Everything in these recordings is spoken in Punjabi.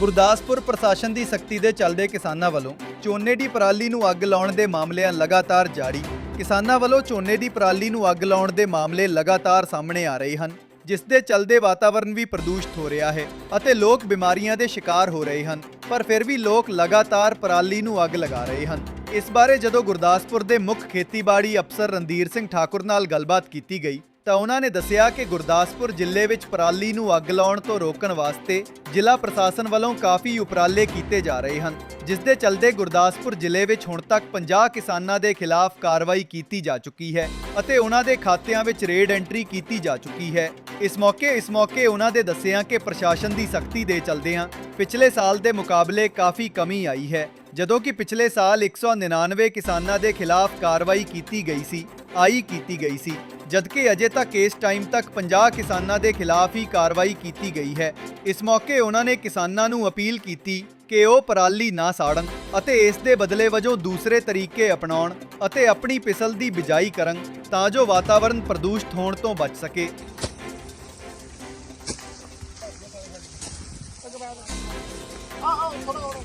ਗੁਰਦਾਸਪੁਰ ਪ੍ਰਸ਼ਾਸਨ ਦੀ ਸਖਤੀ ਦੇ ਚੱਲਦੇ ਕਿਸਾਨਾਂ ਵੱਲੋਂ ਝੋਨੇ ਦੀ ਪਰਾਲੀ ਨੂੰ ਅੱਗ ਲਾਉਣ ਦੇ ਮਾਮਲਿਆਂ ਲਗਾਤਾਰ ਜਾਰੀ। ਕਿਸਾਨਾਂ ਵੱਲੋਂ ਝੋਨੇ ਦੀ ਪਰਾਲੀ ਨੂੰ ਅੱਗ ਲਾਉਣ ਦੇ ਮਾਮਲੇ ਲਗਾਤਾਰ ਸਾਹਮਣੇ ਆ ਰਹੇ ਹਨ, ਜਿਸ ਦੇ ਚੱਲਦੇ ਵਾਤਾਵਰਣ ਵੀ ਪ੍ਰਦੂਸ਼ਿਤ ਹੋ ਰਿਹਾ ਹੈ ਅਤੇ ਲੋਕ ਬਿਮਾਰੀਆਂ ਦੇ ਸ਼ਿਕਾਰ ਹੋ ਰਹੇ ਹਨ, ਪਰ ਫਿਰ ਵੀ ਲੋਕ ਲਗਾਤਾਰ ਪਰਾਲੀ ਨੂੰ ਅੱਗ ਲਗਾ ਰਹੇ ਹਨ। ਇਸ ਬਾਰੇ ਜਦੋਂ ਗੁਰਦਾਸਪੁਰ ਦੇ ਮੁੱਖ ਖੇਤੀਬਾੜੀ ਅਫਸਰ ਰਣਧੀਰ ਸਿੰਘ ਠਾਕੁਰ ਨਾਲ ਗੱਲਬਾਤ ਕੀਤੀ ਗਈ ਤਾਂ ਉਹਨਾਂ ਨੇ ਦੱਸਿਆ ਕਿ ਗੁਰਦਾਸਪੁਰ ਜ਼ਿਲ੍ਹੇ ਵਿੱਚ ਪਰਾਲੀ ਨੂੰ ਅੱਗ ਲਾਉਣ ਤੋਂ ਰੋਕਣ ਵਾਸਤੇ ਜ਼ਿਲ੍ਹਾ ਪ੍ਰਸ਼ਾਸਨ ਵੱਲੋਂ ਕਾਫੀ ਉਪਰਾਲੇ ਕੀਤੇ ਜਾ ਰਹੇ ਹਨ, ਜਿਸ ਦੇ ਚੱਲਦੇ ਗੁਰਦਾਸਪੁਰ ਜ਼ਿਲ੍ਹੇ ਵਿੱਚ ਹੁਣ ਤੱਕ 50 ਕਿਸਾਨਾਂ ਦੇ ਖਿਲਾਫ ਕਾਰਵਾਈ ਕੀਤੀ ਜਾ ਚੁੱਕੀ ਹੈ ਅਤੇ ਉਹਨਾਂ ਦੇ ਖਾਤਿਆਂ ਵਿੱਚ ਰੇਡ ਐਂਟਰੀ ਕੀਤੀ ਜਾ ਚੁੱਕੀ ਹੈ। ਇਸ ਮੌਕੇ ਇਸ ਮੌਕੇ ਉਹਨਾਂ ਦੇ ਦੱਸਿਆ ਕਿ ਪ੍ਰਸ਼ਾਸਨ ਦੀ ਸਖਤੀ ਦੇ ਚੱਲਦਿਆਂ ਪਿਛਲੇ ਸਾਲ ਦੇ ਮੁਕਾਬਲੇ ਕਾਫੀ ਕਮੀ ਆਈ ਹੈ, ਜਦੋਂ ਕਿ ਪਿਛਲੇ ਸਾਲ 199 ਕਿਸਾਨਾਂ ਦੇ ਖਿਲਾਫ ਕਾਰਵਾਈ ਕੀਤੀ ਗਈ ਸੀ, ਆਈ ਕੀਤੀ ਗਈ ਸੀ। ਜਦਕਿ ਅਜੇ ਤੱਕ ਇਸ ਟਾਈਮ ਤੱਕ 50 ਕਿਸਾਨਾਂ ਦੇ ਖਿਲਾਫ ਹੀ ਕਾਰਵਾਈ ਕੀਤੀ ਗਈ ਹੈ। ਇਸ ਮੌਕੇ ਉਹਨਾਂ ਨੇ ਕਿਸਾਨਾਂ ਨੂੰ ਅਪੀਲ ਕੀਤੀ ਕਿ ਉਹ ਪਰਾਲੀ ਨਾ ਸਾੜਨ ਅਤੇ ਇਸ ਦੇ ਬਦਲੇ ਵਜੋਂ ਦੂਸਰੇ ਤਰੀਕੇ ਅਪਣਾਉਣ ਅਤੇ ਆਪਣੀ ਫਿਸਲ ਦੀ ਬਿਜਾਈ ਕਰਨ ਤਾਂ ਜੋ ਵਾਤਾਵਰਣ ਪ੍ਰਦੂਸ਼ਿਤ ਹੋਣ ਤੋਂ ਬਚ ਸਕੇ।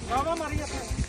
ਰਾਵਾ ਮਾਰੀ ਆਪਣੇ।